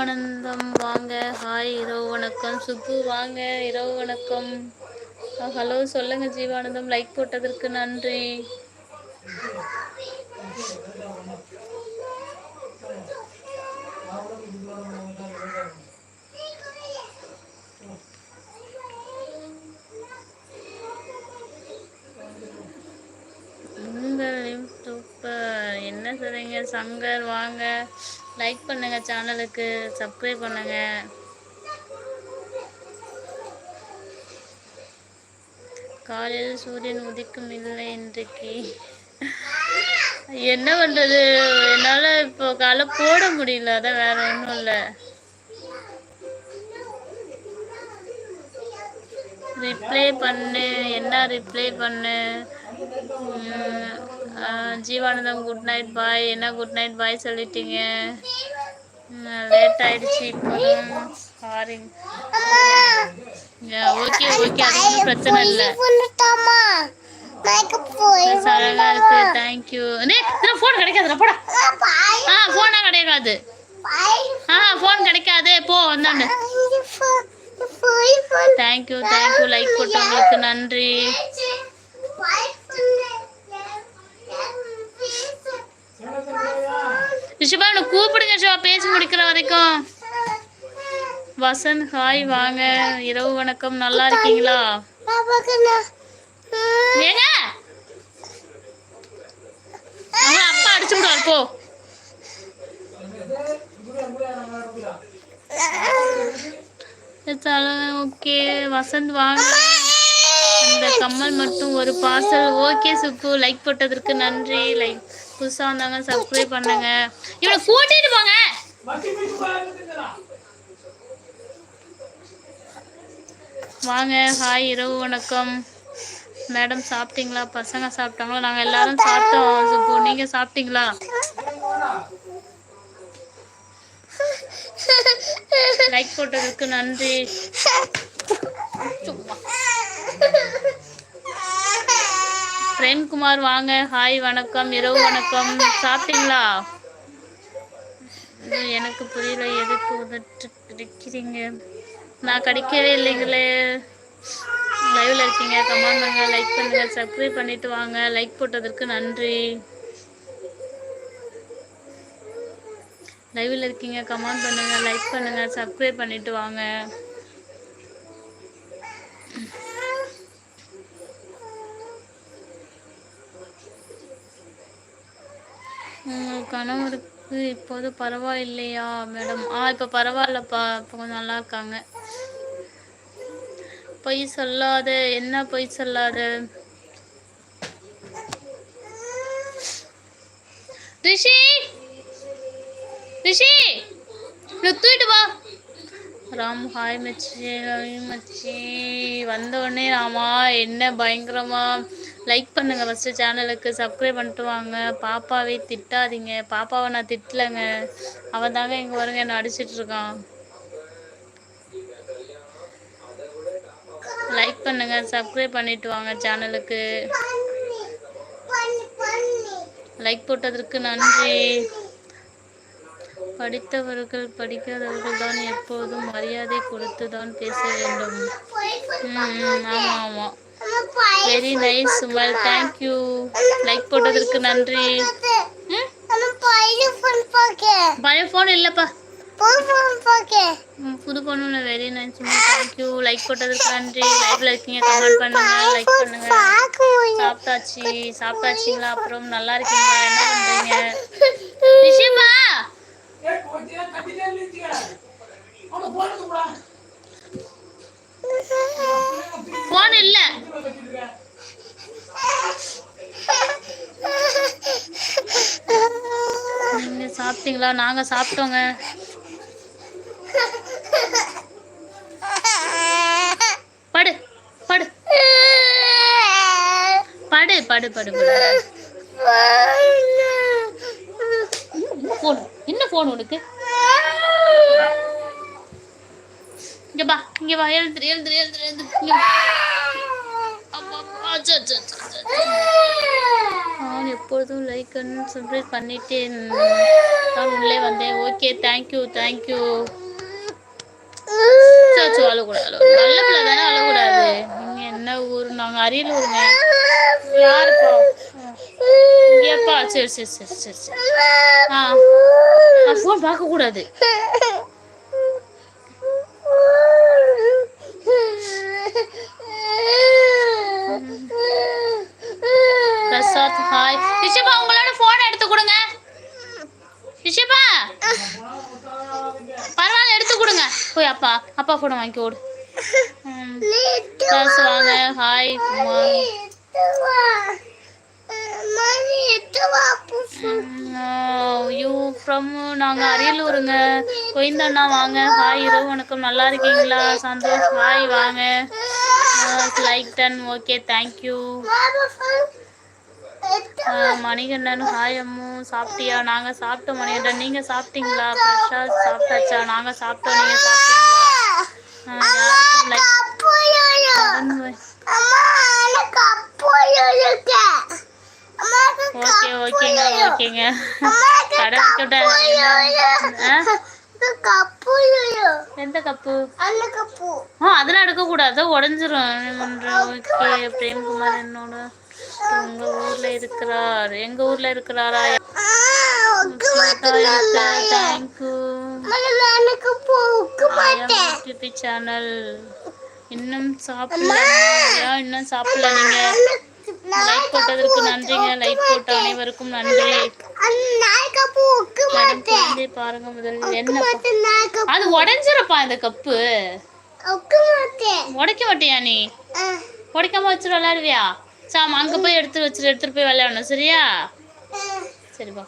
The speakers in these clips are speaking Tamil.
ஆனந்தம் வாங்க. ஹாய் இரவு வணக்கம். சுப்பு வாங்க. இரவு வணக்கம். ஹலோ சொல்லுங்க ஜீவானந்தம். லைக் போட்டதற்கு நன்றி. உங்களின் சூப்பர் என்ன சொல்றீங்க சங்கர் வாங்க. லைக் பண்ணுங்க சேனலுக்கு சப்ஸ்கிரைப் பண்ணுங்க. காலையில் சூரியன் உதிக்கும் இல்லை இன்றைக்கு. என்ன பண்ணுறது என்னால் இப்போ காலை போட முடியல. அதான் வேற ஒன்றும் இல்லை. ரிப்ளை பண்ணு. என்ன ரிப்ளை பண்ணு? ஜீவானந்தம் குட் நைட் பாய் என்ன குட் நைட் பாய் சொல்லிட்டீங்க. லேட் ஆயிடுச்சு இப்போதான். சாரி ஓகே ஓகே அது ஒன்றும் பிரச்சனை இல்லை. சரளா இருக்கு. தேங்க்யூ ஃபோன் கிடைக்காதுடா போடா. ஆ ஃபோனா கிடைக்காது ஆ ஃபோன் கிடைக்காது போ பண்ணு தேங்க்யூ தேங்க்யூ லைக் போட்டவங்களுக்கு நன்றி பாய் பண்ணு ரிஷபா உன்னை கூப்பிடுங்க ரிஷபா பேசி முடிக்கிற வரைக்கும். வசந்த் ஹாய் வாங்க. இரவு வணக்கம். நல்லா இருக்கீங்களா? ஏங்க? அப்பா அடிச்சு விடுவார் போ. ஓகே வசந்த் வாங்க. இந்த கம்மல் மட்டும் ஒரு பார்சல் ஓகே சுப்பு. லைக் போட்டதற்கு நன்றி. லைக் புதுசாக வந்தாங்க சப்ஸ்கிரைப் பண்ணுங்க. இவனை கூட்டிட்டு போங்க. வாங்க ஹாய் இரவு வணக்கம். மேடம் சாப்பிட்டீங்களா? பசங்க சாப்பிட்டாங்களா? நாங்கள் எல்லாரும் சாப்பிட்டோம். சுப்பு நீங்கள் சாப்பிட்டீங்களா? லைக் போட்டதுக்கு நன்றி. சும்மா. பிரேம்குமார் வாங்க. ஹாய் வணக்கம். இரவு வணக்கம். சாப்பிட்டீங்களா? இது எனக்கு புரியல. எதுக்கு உதட்டு கிடைக்கிறீங்க நான் கிடைக்கவே இல்லைங்களே. லைவ்ல இருக்கீங்க. கமெண்ட் பண்ணுங்க லைக் பண்ணுங்க. சப்ஸ்கிரைப் பண்ணிட்டு வாங்க. லைக் போட்டதற்கு நன்றி. லைவ்ல இருக்கீங்க. கமெண்ட் பண்ணுங்க. லைக் பண்ணுங்க. சப்ஸ்கிரைப் பண்ணிட்டு வாங்க. உங்கள் கணவருக்கு இப்போது பரவாயில்லையா மேடம்? ஆ இப்போ பரவாயில்லப்பா. இப்போ கொஞ்சம் நல்லா இருக்காங்க பொய் சொல்லாத. என்ன பொய் சொல்லாத? ரிஷி! ரிஷி! தூக்கிட்டு வா. ராம் ஹாய் மச்சி ஹாய் மச்சி. வந்த உடனே ராமா என்ன பயங்கரமா லைக் பண்ணுங்கள் ஃபஸ்ட்டு சேனலுக்கு சப்ஸ்கிரைப் பண்ணிட்டு வாங்க. பாப்பாவே திட்டாதீங்க. பாப்பாவை நான் திட்டலைங்க. அவன் தாங்க இங்கே வருங்க என்ன அடிச்சிட்ருக்கான் லைக் பண்ணுங்கள் சப்ஸ்கிரைப் பண்ணிட்டு வாங்க சேனலுக்கு லைக் போட்டதற்கு நன்றி. படித்தவர்கள் படிக்காதவர்கள் தான் எப்போதும் மரியாதை கொடுத்து தான் பேச வேண்டும். ம் ஆமாம் வெரி நைஸ் சுமல் தேங்க்யூ லைக் போட்டதற்கு நன்றி. பழைய ஃபோன் இல்லைப்பா. புது பொண்ணு வெரி நைஸ் சுமல் தேங்க்யூ லைக் போட்டதற்கு நன்றி. லைவ்ல இருக்கீங்க. கமெண்ட் பண்ணுங்க. லைக் பண்ணுங்க. சாப்பிட்டாச்சு. சாப்பிட்டாச்சுங்களா? அப்புறம் நல்லா இருக்கீங்களா? என்ன பண்றீங்க? நிஷிமா! போன் இல்ல. நீங்க சாப்பிட்டீங்களா? நாங்க சாப்பிட்டோங்க. படு படு. படு படு படு போன் என்ன போன் உனக்கு. இங்க பா இங்க வா எழுந்துரு எழுந்துரு எழுந்துரு எழுந்துரு. அப்பா, நான் எப்பொழுதும் லைக் அண்ட் சப்ஸ்கிரைப் பண்ணிட்டு நான் உள்ளே வந்தேன். ஓகே தேங்க்யூ தேங்க்யூ சோ அழக்கூடாது நல்ல பிள்ளை தானே அழக்கூடாது. நீங்க என்ன ஊர்? நாங்க அரியலூருங்க யாருப்பா? இங்கேப்பா சரி சரி சரி சரி சரி. ஆ. ஃபோன் பார்க்க கூடாது பிரசாத் ஹாய் ரிஷபா உங்களோட போன் எடுத்து கொடுங்க ரிஷபா பரவாயில்ல எடுத்து கொடுங்க போய் அப்பா போனை வாங்கி ஓடு வாங்க ஹாய் யூ ஃப்ரம் நாங்கள் அரியலூருங்க. கோயந்தண்ணா வாங்க. ஹாய் இரவு வணக்கம். நல்லா இருக்கீங்களா? சந்தோஷ். ஹாய் வாங்க. Like done okay thank you Manikandan. Hi Ammu. சாப்பிட்டியா? நாங்கள் சாப்பிட்டோம் மணிகண்டன். நீங்கள் சாப்பிட்டீங்களா? பிரசாத் சாப்பிட்டாச்சா? நாங்கள் சாப்பிட்டோம் நீங்கள் லைக் ஓகே ஓகேங்க ஓகேங்க கடை வைக்கட்ட எந்த கப்பு ஆ அதெல்லாம் எடுக்கக்கூடாது. உடஞ்சிரும். ஓகே பிரேம்குமார் என்னோட உங்க ஊர்ல இருக்கிறார். எங்க ஊர்ல இருக்கிறாரா? தேங்க்யூ சேனல் இன்னும் சாப்பிடல. இன்னும் சாப்பிடல நீங்க. லைக் போட்டதற்கு நன்றிங்க. லைக் போட்ட அனைவருக்கும் நன்றி. குழந்தை பாருங்க முதல்ல. என்ன அது உடஞ்சிருப்பா இந்த கப்பு. உடைக்க மாட்டியா நீ? உடைக்காம வச்சுட்டு விளையாடுவியா? சாமா அங்க போய் எடுத்து வச்சுட்டு எடுத்துட்டு போய் விளையாடணும். சரியா? சரிப்பா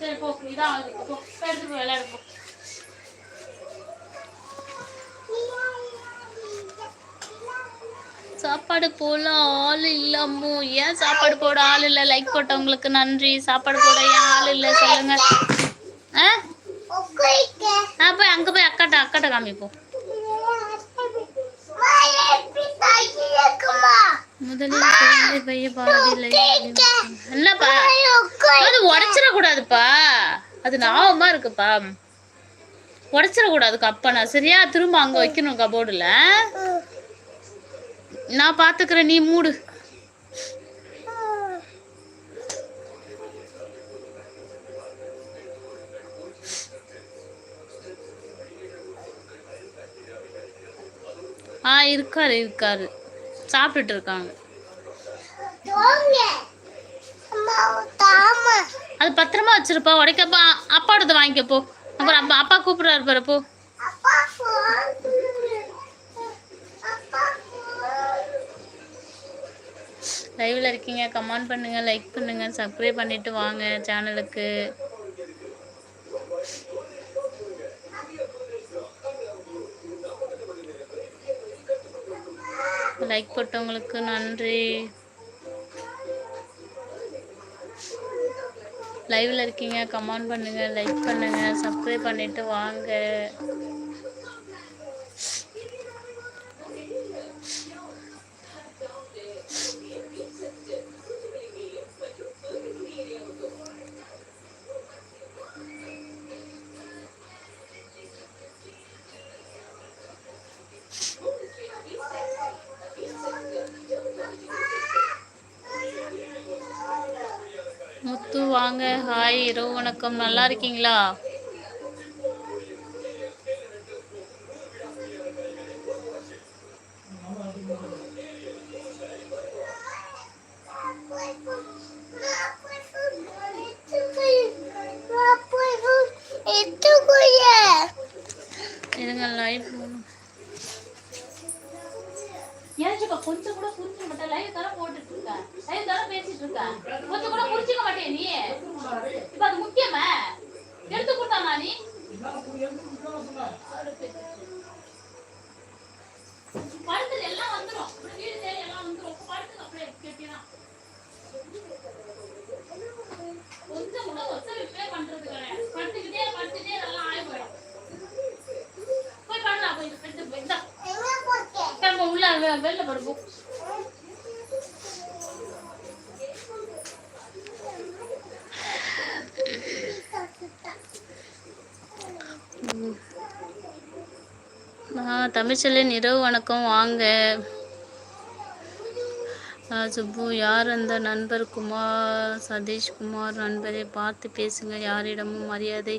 சரி போ இதான் இருக்கு. போ போய் எடுத்து போய் விளையாடு போ சாப்பாடு போல ஆள் இல்லாமோ ஏன் சாப்பாடு போட ஆள் இல்லை? லைக் போட்டவங்களுக்கு நன்றி. சாப்பாடு போட ஏன் ஆள் இல்லை? சொல்லுங்க. ஆ போய் அங்கே போய் அக்காட்ட அக்காட்ட காமிப்போம். முதலில் குழந்தை பைய பாரதி என்னப்பா அது உடச்சிடக்கூடாதுப்பா. அது ஞாபகமா இருக்குப்பா. உடச்சிடக்கூடாது கப்பனா. சரியா? திரும்ப அங்க வைக்கணும் கபோர்டுல நான் பாத்துக்கிறேன் நீ மூடு. இருக்காரு இருக்காரு. சாப்பிட்டுட்டு இருக்காங்க. அது பத்திரமா வச்சிருப்பா. உடைக்கப்பா அப்பா வாங்கிக்க வாங்கிக்கப்போ அப்புறம் அப்பா அப்பா கூப்பிடுறாரு பாருப்போ லைவ்ல இருக்கீங்க. கமெண்ட் பண்ணுங்க. லைக் பண்ணுங்க. சப்ஸ்கிரைப் பண்ணிட்டு வாங்க சேனலுக்கு லைக் போட்டவங்களுக்கு நன்றி. லைவ்ல இருக்கீங்க. கமெண்ட் பண்ணுங்க. லைக் பண்ணுங்க. சப்ஸ்கிரைப் பண்ணிட்டு வாங்க. வணக்கம். நல்லா இருக்கீங்களா? இருங்க லைவ் ஏன்ச்சுக்கா கொஞ்சம் கூட புரிஞ்சு மாட்டேன். லைவ் தர போட்டு பேசிட்டு இருக்க கொஞ்சம் கூட புரிஞ்சுக்க மாட்டேன் நீ? இப்ப அது முக்கியமா? எடுத்து கொடுத்தானா நீ? படத்துல எல்லாம் வந்துரும். எல்லாம் வந்துரும். படத்துக்கு அப்படியே கேட்டீங்கன்னா கொஞ்சம் கூட ஒத்த ரிப்பேர் படுத்துட்டே எல்லாம் ஆகி போயிடும். போய் பண்ணலாம் போய் இந்த உள்ள வெளில படுப்போம் தமிழ்ச்செல்லின் இரவு வணக்கம். வாங்க. சுப்பு யார் அந்த நண்பர்? குமார் சதீஷ்குமார் நண்பரை பார்த்து பேசுங்க. யாரிடமும் மரியாதை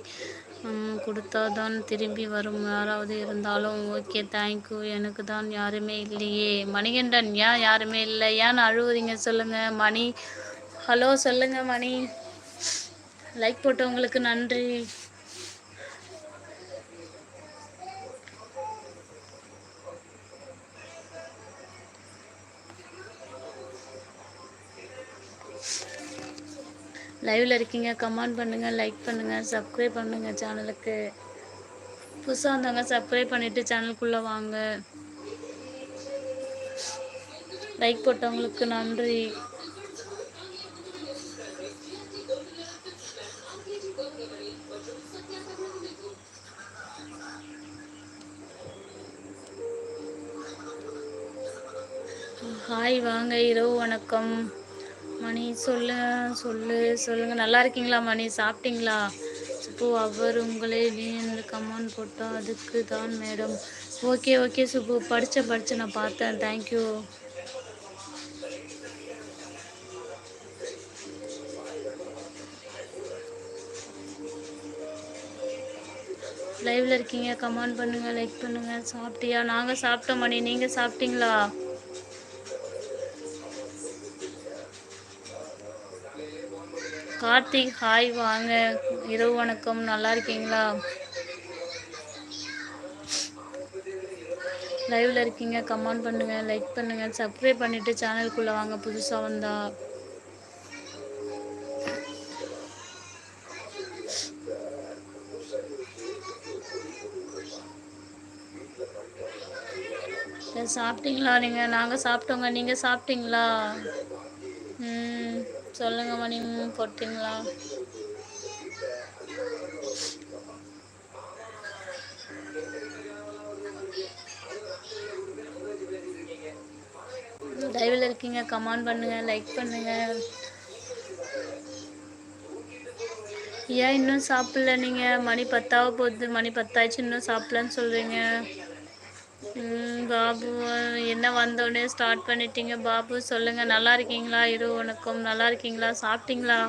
கொடுத்தாதான் திரும்பி வரும். யாராவது இருந்தாலும் ஓகே தேங்க்யூ எனக்கு தான் யாருமே இல்லையே. மணிகண்டன் ஏன் யாருமே இல்லை? ஏன் அழுவுறீங்க? சொல்லுங்க. மணி ஹலோ சொல்லுங்க மணி. லைக் போட்டவங்களுக்கு நன்றி. லைவ்ல இருக்கீங்க கமெண்ட் பண்ணுங்க லைக் பண்ணுங்க சப்ஸ்கிரைப் பண்ணுங்க சேனலுக்கு புதுசாக வந்தவங்க சப்ஸ்கிரைப் பண்ணிட்டு சேனலுக்குள்ள வாங்க. லைக் போட்டவங்களுக்கு நன்றி. ஹாய் வாங்க இரவு வணக்கம். சொல்லு சொல்லு சொல்லுங்க. நல்லா இருக்கீங்களா மணி? சாப்பிட்டீங்களா? சுப்பு அவர் உங்களை நீ கமெண்ட் போட்டோம் அதுக்கு தான் மேடம். Okay okay Subbu. படித்த படித்த நான் பார்த்தேன். தேங்க்யூ லைவ்ல இருக்கீங்க. கமெண்ட் பண்ணுங்க லைக் பண்ணுங்க. சாப்பிட்டியா? நாங்க சாப்பிட்டோம் மணி. நீங்க சாப்பிட்டீங்களா? கார்த்திக் ஹாய் வாங்க. இரவு வணக்கம். நல்லா இருக்கீங்களா? லைவ்ல இருக்கீங்க. கமெண்ட் பண்ணுங்க லைக் பண்ணுங்க. சப்ஸ்கிரைப் பண்ணிட்டு சேனலுக்குள்ள வாங்க. புதுசா வந்தா. சாப்பிட்டீங்களா நீங்க? நாங்க சாப்பிட்டோங்க. நீங்க சாப்பிட்டீங்களா? சொல்லுங்க மணி போட்டீங்களா? லைவ்ல இருக்கீங்க கமெண்ட் பண்ணுங்க லைக் பண்ணுங்க. ஏன் இன்னும் சாப்பிடல நீங்க? மணி பத்தாக போகுது மணி பத்தாச்சு இன்னும் சாப்பிடலன்னு சொல்றீங்க. பாபு என்ன வந்தோடனே ஸ்டார்ட் பண்ணிட்டீங்க? பாபு சொல்லுங்கள் நல்லா இருக்கீங்களா? இரு உனக்கும் நல்லா இருக்கீங்களா? சாப்பிட்டீங்களா?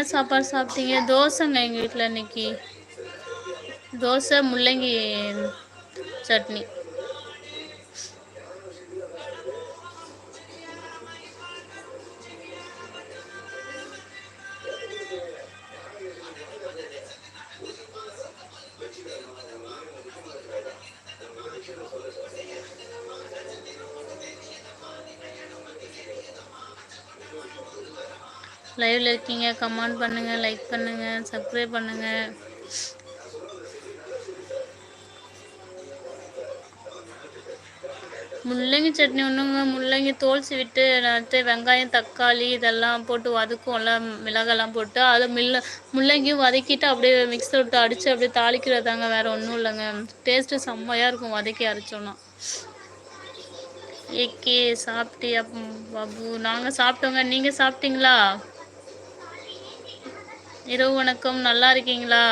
என்ன சாப்பாடு சாப்பிட்டீங்க தோசைங்க எங்க வீட்டில் இன்னைக்கு தோசை முள்ளங்கி சட்னி லைவ்ல இருக்கீங்க கமெண்ட் பண்ணுங்க லைக் பண்ணுங்க சப்ஸ்கிரைப் பண்ணுங்க. முள்ளங்கி சட்னி ஒன்றுங்க முள்ளங்கி தோல் விட்டு நட்டு வெங்காயம் தக்காளி இதெல்லாம் போட்டு வதக்கும் எல்லாம் மிளகெல்லாம் போட்டு அதை மில்ல முள்ளங்கியும் வதக்கிட்டு அப்படியே மிக்ஸர் விட்டு அடித்து அப்படியே தாளிக்கிறதாங்க வேறு ஒன்றும் இல்லைங்க. டேஸ்ட்டு செம்மையாக இருக்கும் வதக்கி அரைச்சோன்னா ஏக்கே சாப்பிட்டியா பாபு? நாங்கள் சாப்பிட்டோங்க. நீங்கள் சாப்பிட்டீங்களா? இரவு வணக்கம். நல்லா இருக்கீங்களா?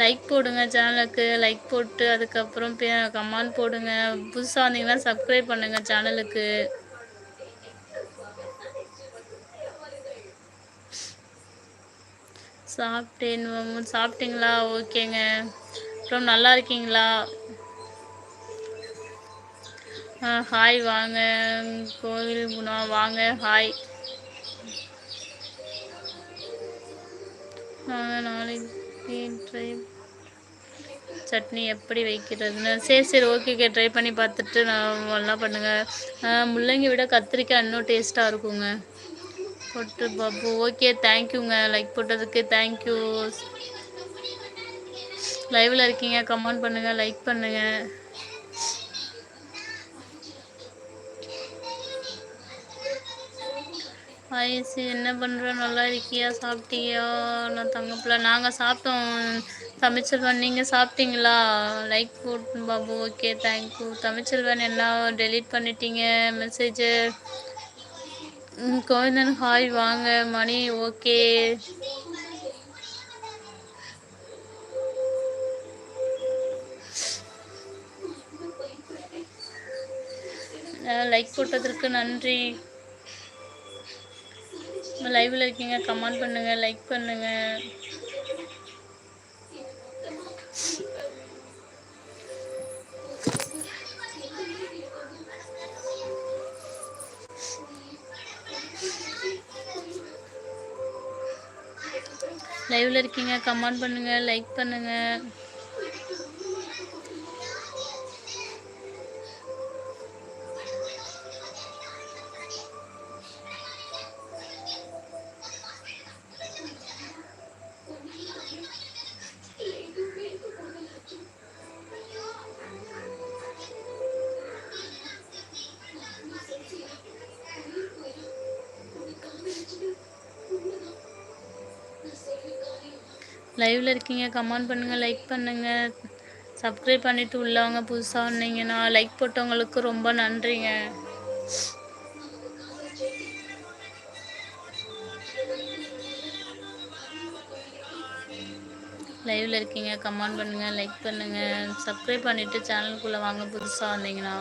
லைக் போடுங்க சேனலுக்கு லைக் போட்டு அதுக்கப்புறம் கமெண்ட் போடுங்க. புதுசாக வந்தீங்கன்னா சப்ஸ்கிரைப் பண்ணுங்க சேனலுக்கு சாப்பிட்டேன். சாப்பிட்டீங்களா? ஓகேங்க அப்புறம் நல்லா இருக்கீங்களா? ஹாய் வாங்க. கோவில் குணா வாங்க. ஹாய் நாளைக்கு ட்ரை சட்னி எப்படி வைக்கிறதுன்னு. சரி சரி ஓகேக்கே ட்ரை பண்ணி பார்த்துட்டு நான் நல்லா பண்ணுங்கள் முள்ளங்கி விட கத்திரிக்காய் இன்னும் டேஸ்ட்டாக இருக்குங்க. போட்டு பாப்பு ஓகே தேங்க்யூங்க லைக் போட்டதுக்கு தேங்க்யூ லைவில் இருக்கீங்க. கமெண்ட் பண்ணுங்கள் லைக் பண்ணுங்கள் வயசு என்ன பண்ணுற நல்லா இருக்கியா? சாப்பிட்டியா? நான் தங்கப்பில்ல நாங்கள் சாப்பிட்டோம். தமிழ்ச்செல்வன் நீங்கள் சாப்பிட்டீங்களா? லைக் போட்டு பாபு. ஓகே தேங்க்யூ தமிழ்ச்செல்வன் என்ன டெலீட் பண்ணிட்டீங்க? மெசேஜு கோவிந்தன் ஹாய் வாங்க. மணி ஓகே லைக் போட்டதற்கு நன்றி. லைவில் இருக்கீங்க கமெண்ட் பண்ணுங்க லைக் பண்ணுங்க. லைவில் இருக்கீங்க கமெண்ட் பண்ணுங்க லைக் பண்ணுங்க. லைவில் இருக்கீங்க கமெண்ட் பண்ணுங்கள் லைக் பண்ணுங்கள் சப்ஸ்கிரைப் பண்ணிவிட்டு உள்ளவங்க புதுசாக வந்தீங்கன்னா லைக் போட்டவங்களுக்கு ரொம்ப நன்றிங்க. லைவில் இருக்கீங்க கமெண்ட் பண்ணுங்கள் லைக் பண்ணுங்கள் சப்ஸ்கிரைப் பண்ணிவிட்டு சேனலுக்குள்ளே வாங்க புதுசாக வந்தீங்கன்னா.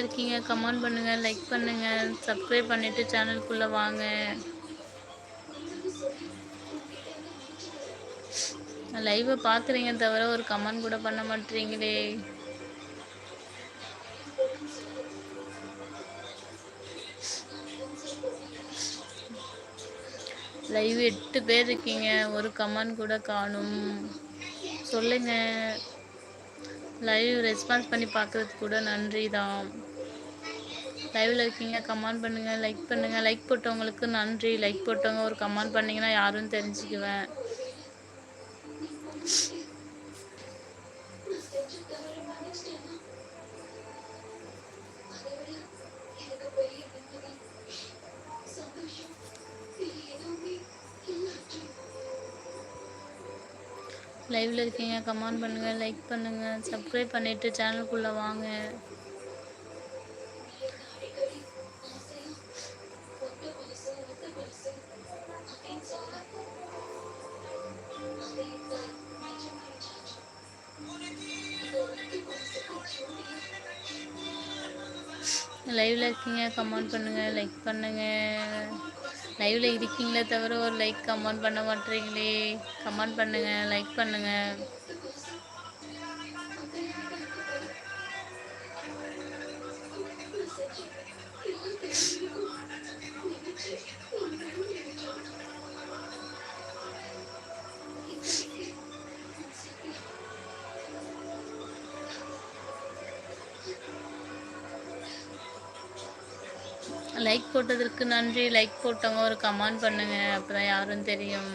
லைவ்ல இருக்கீங்க கமெண்ட் பண்ணுங்க லைக் பண்ணுங்கள் சப்ஸ்கிரைப் பண்ணிவிட்டு சேனலுக்குள்ளே வாங்க. லைவை பார்க்குறீங்க தவிர ஒரு கமெண்ட் கூட பண்ண மாட்டீங்களே. லைவ் எட்டு பேர் இருக்கீங்க ஒரு கமெண்ட் கூட காணும். சொல்லுங்கள் லைவ் ரெஸ்பான்ஸ் பண்ணி பார்க்கறதுக்கு கூட நன்றி தான் லைவ்ல இருக்கீங்க கமெண்ட் பண்ணுங்க லைக் பண்ணுங்க. லைக் போட்டவங்களுக்கு நன்றி. லைக் போட்டவங்க ஒரு கமெண்ட் பண்ணீங்கன்னா யாரும் தெரிஞ்சுக்குவேன். லைவ்ல இருக்கீங்க கமெண்ட் பண்ணுங்க லைக் பண்ணுங்க. சப்ஸ்கிரைப் பண்ணிட்டு சேனலுக்குள்ள வாங்க. இருக்கீங்க கமெண்ட் பண்ணுங்கள் லைக் பண்ணுங்கள் லைவில் இருக்கீங்களே தவிர ஒரு லைக் கமெண்ட் பண்ண மாட்டீங்களே. கமெண்ட் பண்ணுங்கள் லைக் பண்ணுங்கள் லைக் போட்டதற்கு நன்றி. லைக் போட்டவங்க ஒரு கமெண்ட் பண்ணுங்க. அப்பதான் யாரும் தெரியும்.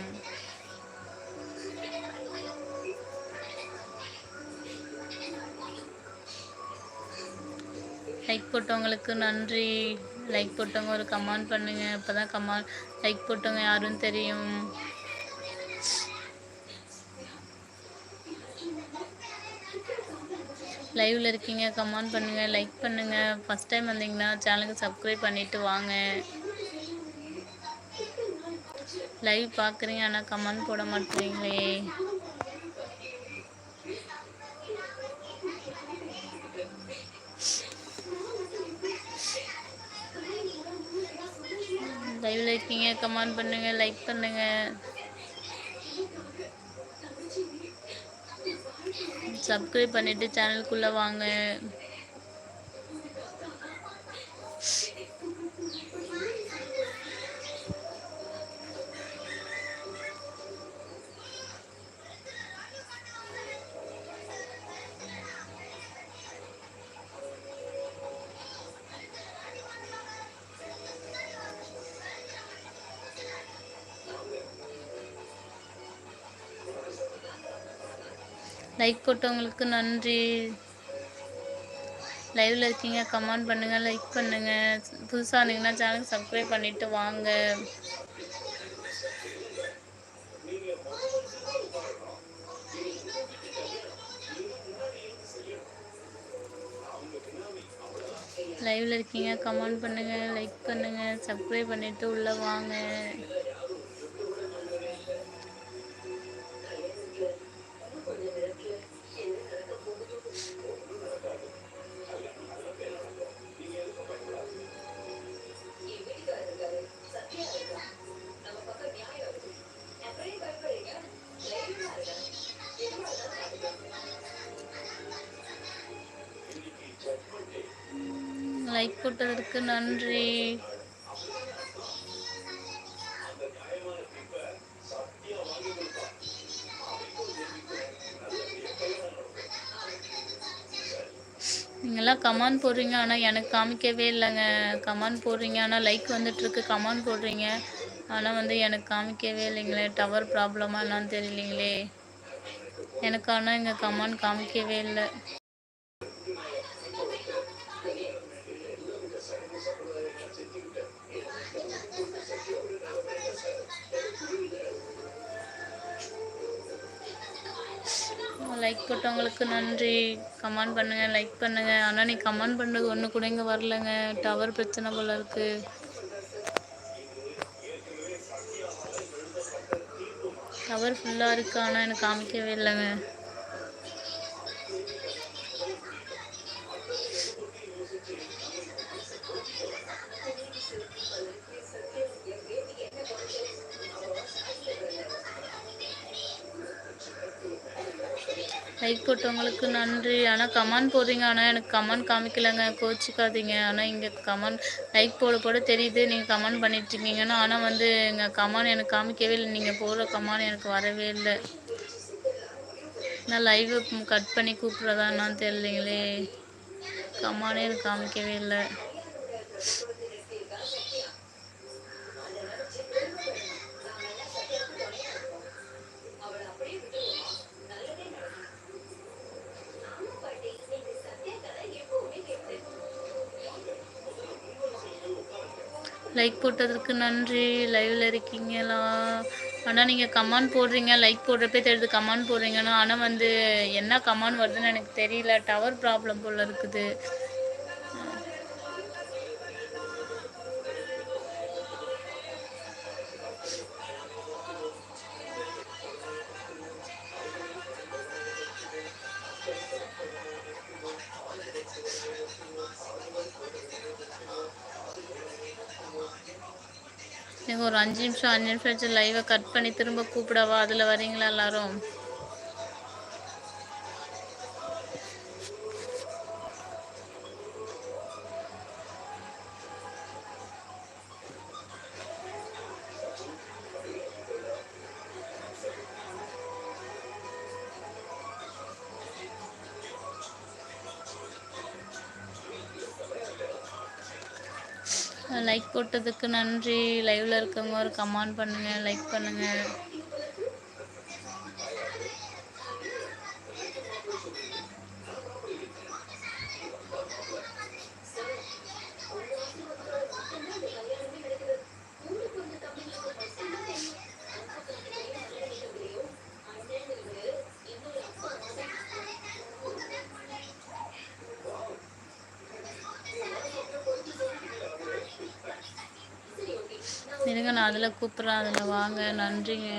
லைக் போட்டவங்களுக்கு நன்றி. லைக் போட்டவங்க ஒரு கமெண்ட் பண்ணுங்க. அப்பதான் கமெண்ட் லைக் போட்டவங்க யாரும் தெரியும். லைவில் இருக்கீங்க கமெண்ட் பண்ணுங்கள் லைக் பண்ணுங்கள் ஃபஸ்ட் டைம் வந்தீங்கன்னா சேனலுக்கு சப்ஸ்கிரைப் பண்ணிவிட்டு வாங்க. லைவ் பார்க்குறீங்க ஆனால் கமெண்ட் போட மாட்டேறீங்களே லைவில் இருக்கீங்க கமெண்ட் பண்ணுங்கள் லைக் பண்ணுங்கள் சப்ஸ்கிரைப் பண்ணிவிட்டு சேனலுக்குள்ளே வாங்க. லைக் போட்டவங்களுக்கு நன்றி. லைவில் இருக்கீங்க கமெண்ட் பண்ணுங்கள் லைக் பண்ணுங்கள் புதுசாக இருந்தீங்கன்னா சேனலுக்கு சப்ஸ்கிரைப் பண்ணிவிட்டு வாங்க. லைவில் இருக்கீங்க கமெண்ட் பண்ணுங்கள் லைக் பண்ணுங்கள் சப்ஸ்கிரைப் பண்ணிவிட்டு உள்ளே வாங்க. நன்றி. நீங்களாம் கமான் போடுறீங்க ஆனால் எனக்கு காமிக்கவே இல்லைங்க. கமெண்ட் போடுறீங்க ஆனால் லைக் வந்துட்டுருக்கு கமான் போடுறீங்க. ஆனால் வந்து எனக்கு காமிக்கவே இல்லைங்களே டவர் ப்ராப்ளமா என்னன்னு தெரியலைங்களே. எனக்கு ஆனால் இங்கே கமான் காமிக்கவே இல்லை. லைக் போட்டவங்களுக்கு நன்றி. கமெண்ட் பண்ணுங்க லைக் பண்ணுங்க. ஆனால் நீ கமெண்ட் பண்ணுறது ஒன்று கூட இங்கே வரலங்க. டவர் பிரச்சனை போல இருக்குது டவர் ஃபுல்லாக இருக்கு ஆனால் எனக்கு காமிக்கவே இல்லைங்க. லைக் போட்டவங்களுக்கு நன்றி. ஆனால் கமெண்ட் போடுறீங்க. ஆனால் எனக்கு கமெண்ட் காமிக்கலைங்க. கோச்சிக்காதீங்க. ஆனால் இங்கே கமெண்ட் லைக் போட போட தெரியுது. நீங்கள் கமெண்ட் பண்ணிட்டுருக்கீங்கன்னா ஆனால் வந்து இங்கே கமெண்ட் எனக்கு காமிக்கவே இல்லை. நீங்கள் போடுற கமெண்ட் எனக்கு வரவே இல்லை. நான் லைவ் கட் பண்ணி கூப்பிட்றதா என்னன்னு தெரியலைங்களே. கமானே எனக்கு காமிக்கவே இல்லை. லைக் போட்டதற்கு நன்றி. லைவ்ல இருக்கீங்களா? ஆனால் நீங்கள் கமெண்ட் போடுறீங்க லைக் போடுறப்பே தெரியுது கமெண்ட் போடுறீங்கன்னா ஆனால் வந்து என்ன கமெண்ட் வருதுன்னு எனக்கு தெரியல. டவர் ப்ராப்ளம் போல் இருக்குது. அஞ்சு நிமிஷம் அஞ்சு நிமிஷம் வச்சு லைவை கட் பண்ணி திரும்ப கூப்பிடவா? அதில் வரீங்களா எல்லாரும்? லைக் போட்டதுக்கு நன்றி. லைவ்ல இருக்கவங்க ஒரு கமெண்ட் பண்ணுங்க லைக் பண்ணுங்க. இருங்க கூப்பிட்றேன் அதில் வாங்க நன்றிங்க.